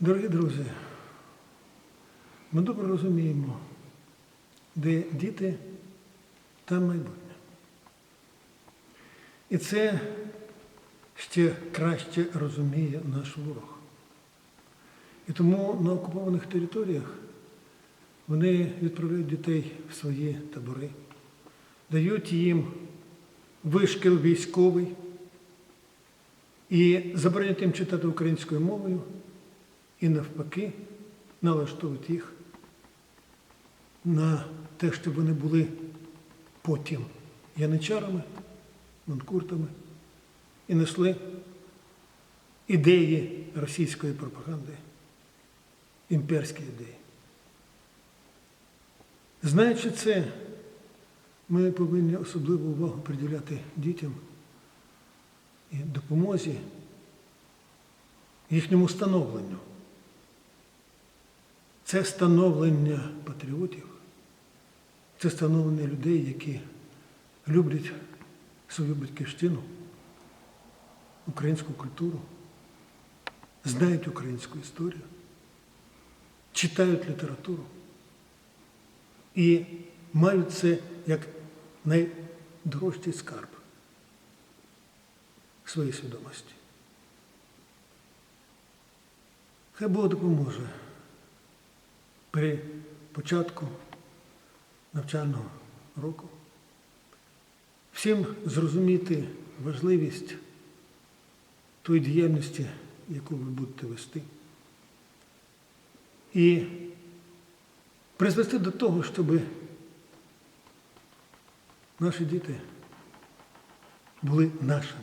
Дорогі друзі, ми добре розуміємо, де діти, там майбутнє. І це ще краще розуміє наш ворог. І тому на окупованих територіях вони відправляють дітей в свої табори, дають їм вишкіл військовий і забороняють їм читати українською мовою, і навпаки налаштовують їх на те, щоб вони були потім яничарами, манкуртами і несли ідеї російської пропаганди, імперські ідеї. Знаючи це, ми повинні особливу увагу приділяти дітям і допомозі їхньому становленню. Це становлення патріотів, це становлення людей, які люблять свою батьківщину, українську культуру, знають українську історію, читають літературу і мають це як найдорожчий скарб своєї свідомості. Хай Бог допоможе при початку навчального року всім зрозуміти важливість тої діяльності, яку ви будете вести, і призвести до того, щоб наші діти були нашими.